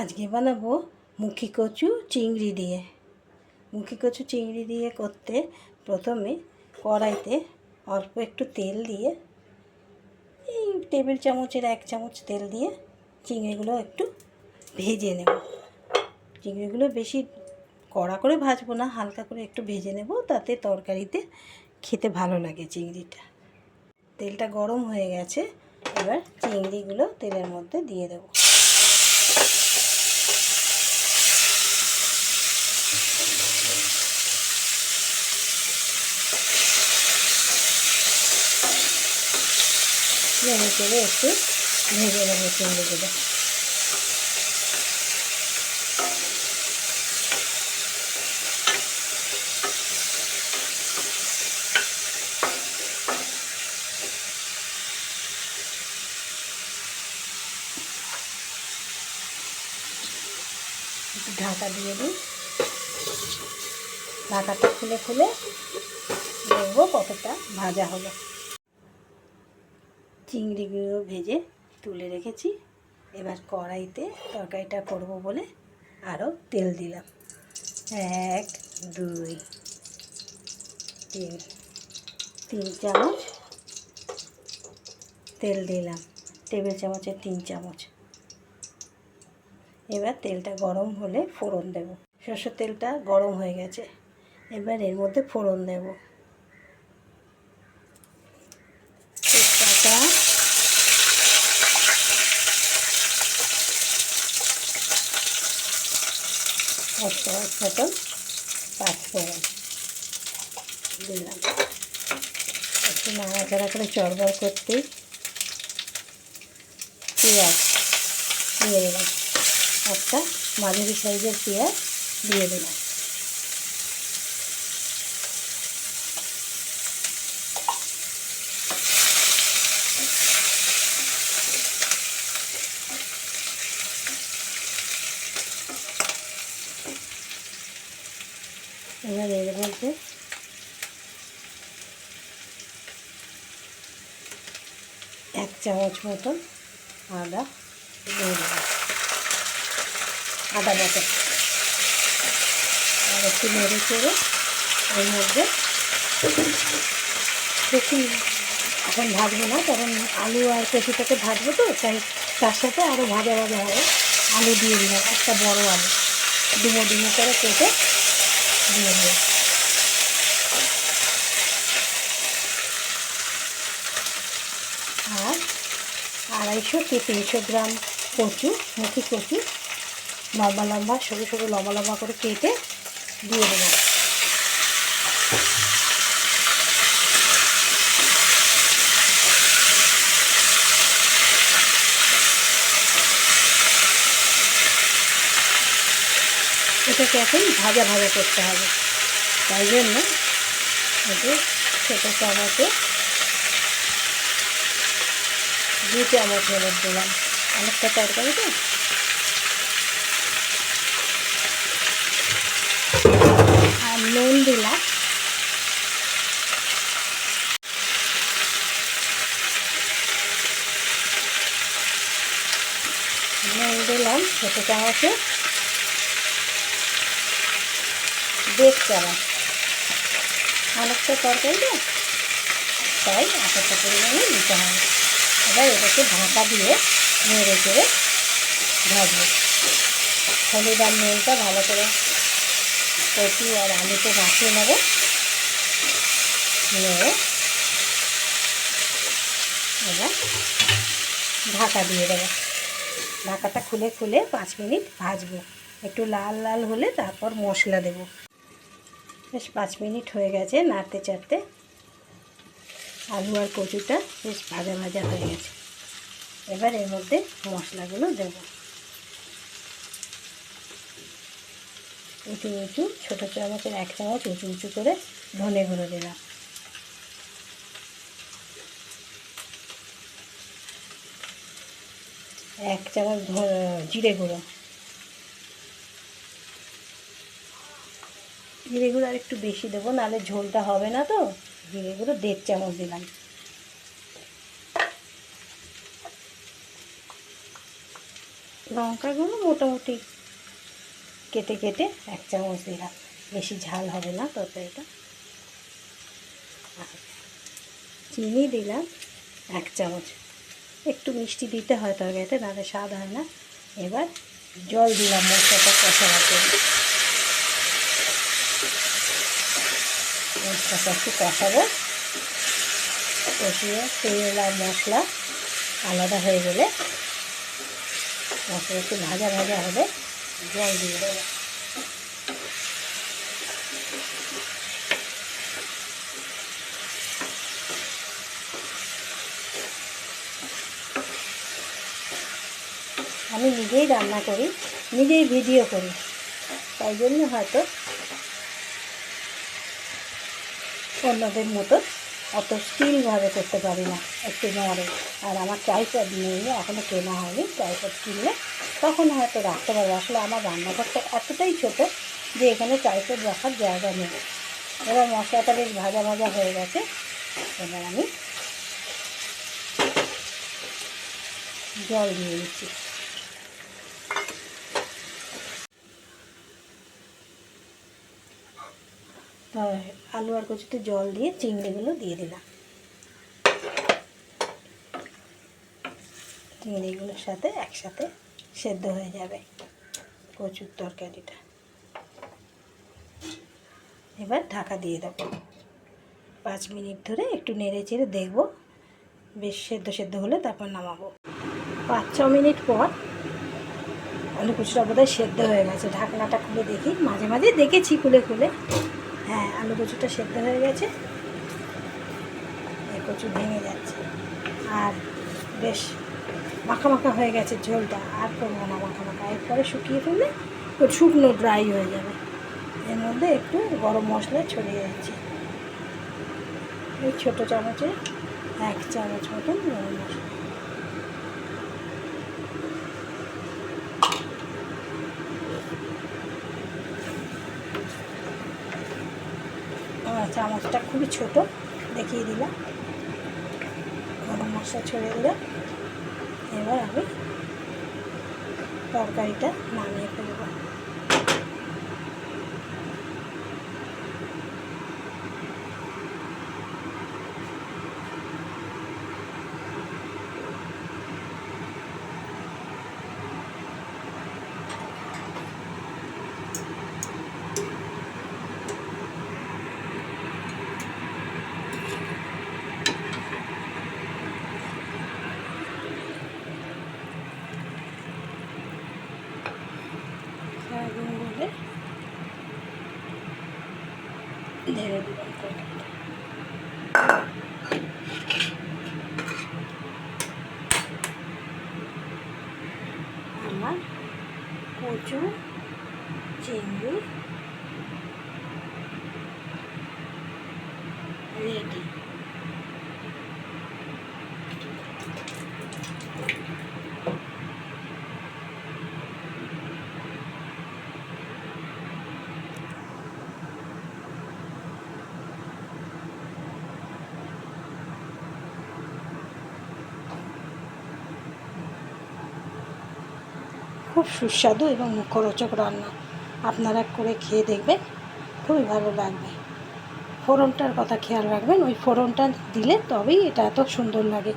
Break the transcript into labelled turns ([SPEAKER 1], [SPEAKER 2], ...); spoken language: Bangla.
[SPEAKER 1] আজকে বানাবো মুখি কচু চিংড়ি দিয়ে। মুখি কচু চিংড়ি দিয়ে করতে প্রথমে কড়াইতে অল্প একটু তেল দিয়ে, এই টেবিল চামচের এক চামচ তেল দিয়ে চিংড়িগুলো একটু ভেজে নেব। চিংড়িগুলো বেশি কড়া করে ভাজবো না, হালকা করে একটু ভেজে নেব, তাতে তরকারিতে খেতে ভালো লাগে চিংড়িটা। তেলটা গরম হয়ে গেছে, এবার চিংড়িগুলো তেলের মধ্যে দিয়ে দেবো। নেড়ে চেড়ে একটু ভেজে নেব চিংড়িগুলো। ঢাকা দিয়ে দিই। ঢাকাটা খুলে খুলে দেখব কতটা ভাজা হলো। চিংড়িগুলো ভেজে তুলে রেখেছি। এবার কড়াইতে তরকারিটা করব বলে আরও তেল দিলাম। এক, দুই, তিন তিন চামচ তেল দিলাম। টেবিল চামচের তিন চামচ। এবার তেলটা গরম হলে ফোড়ন দেব। সর্ষের তেলটা গরম হয়ে গেছে। এবার এর মধ্যে ফোড়ন দেব। এক চামচ মতন পাঁচফোড়ন দিলাম। একটু নাড়াচাড়া করে চড়বড় করতেই পেঁয়াজ দিয়ে দিলাম। একটা মাঝারি সাইজের পেঁয়াজ দিয়ে দিলাম। এবার এর মধ্যে। এক চামচ মতন আদা দিয়ে দেবো। আদা বাটা। আর একটু নেড়ে চেড়ে এর মধ্যে বেশি এখন ভাজবো না কারণ আলু আর কচুটাকে ভাজবো তো, তাই তার সাথে আরও ভাজা ভাজা হবে। আলু দিয়ে দিলাম, একটা বড় আলু। ডুমো ডুমো করে কেটে দিয়ে আর আড়াইশো কি তিনশো গ্রাম কচু, মুখি কচু, লম্বা লম্বা, সরু সরু লম্বা লম্বা করে কেটে দিয়ে দেবো এটাকে এখন ভাজা ভাজা করতে হবে। তাই জন্য একটু ছোটো চামচে দু চামচ হলুদ দিলাম। অনেকটা তরকারি তো? আর নুন দিলাম। নুন দিলাম ছোটো চামচে দেড় চামচ অনেকটা তরকারি তাই এতটা পরিমাণে দিতে হবে। এবার এটাকে ঢাকা দিয়ে নেড়ে চেড়ে ভাজবো। হলুদ আর নুনটা ভালো করে কচু আর আলুতে মাখিয়ে নেব। নিয়ে এবার ঢাকা দিয়ে দেবো। ঢাকাটা খুলে খুলে পাঁচ মিনিট ভাজবো। একটু লাল লাল হলে তারপর মশলা দেব। বেশ পাঁচ মিনিট হয়ে গেছে নাড়তে চাড়তে। আলু আর কচুটা বেশ ভাজা ভাজা হয়ে গেছে। এবার এর মধ্যে মশলাগুলো দেব। উঁচু উঁচু, ছোটো চামচের এক চামচ উঁচু উঁচু করে ধনে গুঁড়ো দিলাম। এক চামচ জিরে গুঁড়ো। জিরে গুঁড়ো আর একটু বেশি দেবো নাহলে ঝোলটা হবে না তো। জিরে গুঁড়ো দেড় চামচ দিলাম। লঙ্কাগুলো মোটামুটি কেটে কেটে এক চামচ দিলাম। বেশি ঝাল হবে না তরকারিটা। চিনি দিলাম এক চামচ। একটু মিষ্টি দিতে হয় তরকারিতে নাহলে স্বাদ হয় না। এবার জল দিলাম মশলাটা কষানোর জন্য। মশলাটা একটু কষাবো। কষিয়ে তেল আর মশলা আলাদা হয়ে গেলে মশলা একটু ভাজা ভাজা হবে, জল দিয়ে দেবো। আমি নিজেই রান্না করি, নিজেই ভিডিও করি, তাই জন্য হয়তো অন্যদের মতো অত স্টিলভাবে করতে পারি না একটু নড়ে। আর আমার ট্রাইপড নেই এখনও কেনা হয়নি ট্রাইপড কিনলে তখন হয়তো রাখতে পারব। আসলে আমার রান্নাঘরটা এতটাই ছোট যে এখানে ট্রাইপড রাখার জায়গা নেই। এবার মশলাটা বেশ ভাজা ভাজা হয়ে গেছে। এবার আমি জল দিয়ে দিচ্ছি। আলু আর কচুতে জল দিয়ে চিংড়িগুলো দিয়ে দিলাম। চিংড়িগুলোর সাথে একসাথে সেদ্ধ হয়ে যাবে কচুর তরকারিটা। এবার ঢাকা দিয়ে দেবো। পাঁচ মিনিট ধরে একটু নেড়ে চেড়ে দেখব। বেশ সেদ্ধ সেদ্ধ হলে তারপর নামাবো। পাঁচ, ছ মিনিট পর আলু কুচুটা বোধহয় সেদ্ধ হয়ে গেছে। ঢাকনাটা খুলে দেখি। মাঝে মাঝে দেখেছি খুলে খুলে। হ্যাঁ আলু কচুটা সেদ্ধ হয়ে গেছে। এই কচু ভেঙে যাচ্ছে। আর বেশ মাখা মাখা হয়ে গেছে ঝোলটা, আর করব না মাখা মাখা। এরপরে শুকিয়ে ফেললে শুকনো ড্রাই হয়ে যাবে। এর মধ্যে একটু গরম মশলা ছড়িয়ে যাচ্ছে এই ছোটো চামচে এক চামচ মতন গরম মশলা আমার চামচটা খুবই ছোট। দেখিয়ে দিলাম। গরম মশলা ছড়িয়ে দিলাম এবার আমি তরকারিটা নামিয়ে ফেলব সারাদিন বলে ঢেলে দিলাম তরকারিটা আমার কচু চিংড়ি রেডি খুব সুস্বাদু এবং মুখরোচক রান্না। আপনারা করে খেয়ে দেখবেন, খুবই ভালো লাগবে। ফোড়নটার কথা খেয়াল রাখবেন, ওই ফোড়নটা দিলে তবেই এটা এত সুন্দর লাগে।